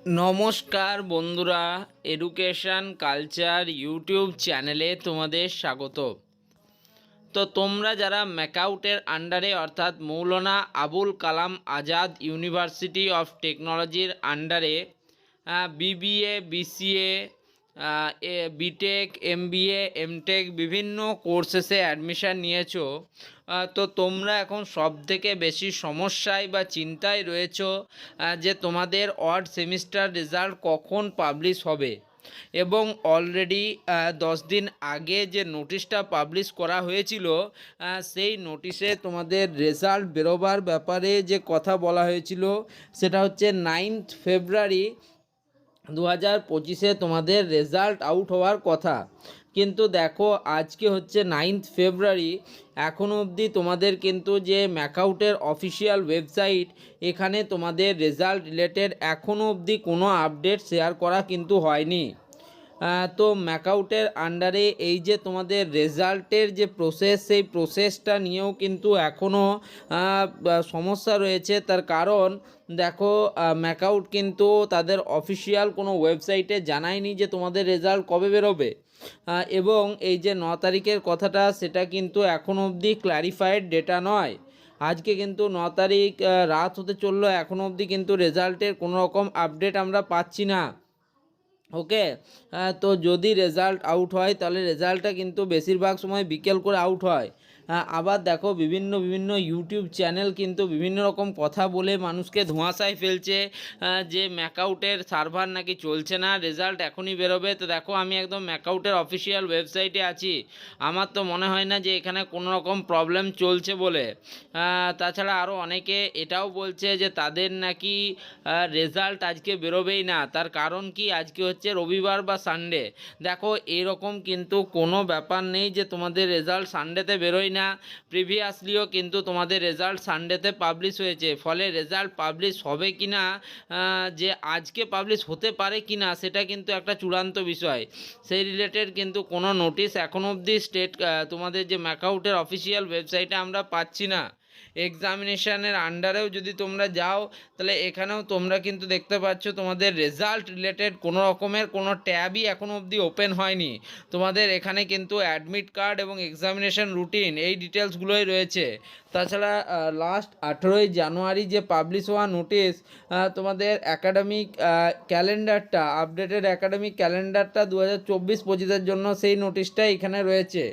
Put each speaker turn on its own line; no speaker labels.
নমস্কার বন্ধুরা education culture YouTube চ্যানেলে তোমাদের স্বাগত। তো তোমরা যারা ম্যাকাউটের আন্ডারে অর্থাৎ মৌলানা আবুল কালাম আজাদ ইউনিভার্সিটি অফ টেকনোলজির আন্ডারে BBA BCA BTech M MBA MTech বিভিন্ন কোর্সেসে অ্যাডমিশান নিয়েছো। তো তোমরা এখন সব থেকে বেশি সমস্যায় বা চিন্তায় রয়েছো যে তোমাদের অড সেমিস্টার রেজাল্ট কখন পাবলিশ হবে। এবং অলরেডি দশ দিন আগে যে নোটিশটা পাবলিশ করা হয়েছিল সেই নোটিশে তোমাদের রেজাল্ট বেরোবার ব্যাপারে যে কথা বলা হয়েছিল, সেটা হচ্ছে নাইনথ ফেব্রুয়ারি দু হাজার পঁচিশে তোমাদের রেজাল্ট আউট হওয়ার কথা। কিন্তু দেখো, আজকে হচ্ছে নাইন্থ ফেব্রুয়ারি এখনও অবধি তোমাদের কিন্তু যে ম্যাকআউটের অফিসিয়াল ওয়েবসাইট এখানে তোমাদের রেজাল্ট রিলেটেড এখনও অবধি কোনো আপডেট শেয়ার করা কিন্তু হয়নি। তো ম্যাকআউটের আন্ডারে এই যে তোমাদের রেজাল্টের যে প্রসেস সেই প্রসেসটা নিয়েও কিন্তু এখনও সমস্যা রয়েছে। তার কারণ দেখো ম্যাকআউট কিন্তু তাদের অফিসিয়াল কোনো ওয়েবসাইটে জানায়নি যে তোমাদের রেজাল্ট কবে বেরোবে। এবং এই যে ন তারিখের কথাটা, সেটা কিন্তু এখনও অবধি ক্ল্যারিফাইড ডেটা নয়। আজকে কিন্তু ন তারিখ রাত হতে চলল এখনও অবধি কিন্তু রেজাল্টের কোনো রকম আপডেট আমরা পাচ্ছি না। ওকে? হ্যাঁ তো যদি রেজাল্ট আউট হয়, তাহলে রেজাল্টটা কিন্তু বেশিরভাগ সময় বিকেল করে আউট হয়। আবার দেখো বিভিন্ন বিভিন্ন ইউটিউব চ্যানেল কিন্তু বিভিন্ন রকম কথা বলে মানুষকে ধোঁয়াশায় ফেলছে যে ম্যাকআউটের সার্ভার নাকি চলছে না রেজাল্ট এখনই বেরোবে। তো দেখো আমি একদম ম্যাকআউটের অফিসিয়াল ওয়েবসাইটে আছি। আমার তো মনে হয় না যে এখানে কোনো রকম প্রবলেম চলছে বলে। তাছাড়া আরও অনেকে এটাও বলছে যে তাদের নাকি রেজাল্ট আজকে বেরোবেই না। তার কারণ কি? আজকে হচ্ছে রবিবার বা সানডে দেখো এরকম কিন্তু কোনো ব্যাপার নেই যে তোমাদের রেজাল্ট সানডেতে বেরোয় না। প্রিভিয়াসলিও কিন্তু তোমাদের রেজাল্ট সানডেতে পাবলিশ হয়েছে। ফলে রেজাল্ট পাবলিশ হবে কি না যে আজকে পাবলিশ হতে পারে কি না সেটা কিন্তু একটা চূড়ান্ত বিষয়। সেই রিলেটেড কিন্তু কোনো নোটিশ এখনও অবধি স্টেট তোমাদের যে ম্যাকআউটের অফিসিয়াল ওয়েবসাইটে আমরা পাচ্ছি না। এক্সামিনেশনের আন্ডারেও যদি তোমরা যাও, তাহলে এখানেও তোমরা কিন্তু দেখতে পাচ্ছ তোমাদের রেজাল্ট রিলেটেড কোনো রকমের কোনো ট্যাবই এখনও অবধি ওপেন হয়নি। তোমাদের এখানে কিন্তু অ্যাডমিট কার্ড এবং এক্সামিনেশন রুটিন এই ডিটেলসগুলোই রয়েছে। তাছাড়া লাস্ট আঠেরোই জানুয়ারি যে পাবলিশ হওয়া নোটিশ তোমাদের একাডেমিক ক্যালেন্ডারটা আপডেটেড একাডেমিক ক্যালেন্ডারটা দু হাজার চব্বিশ পঁচিশের জন্য সেই নোটিশটা এখানে রয়েছে।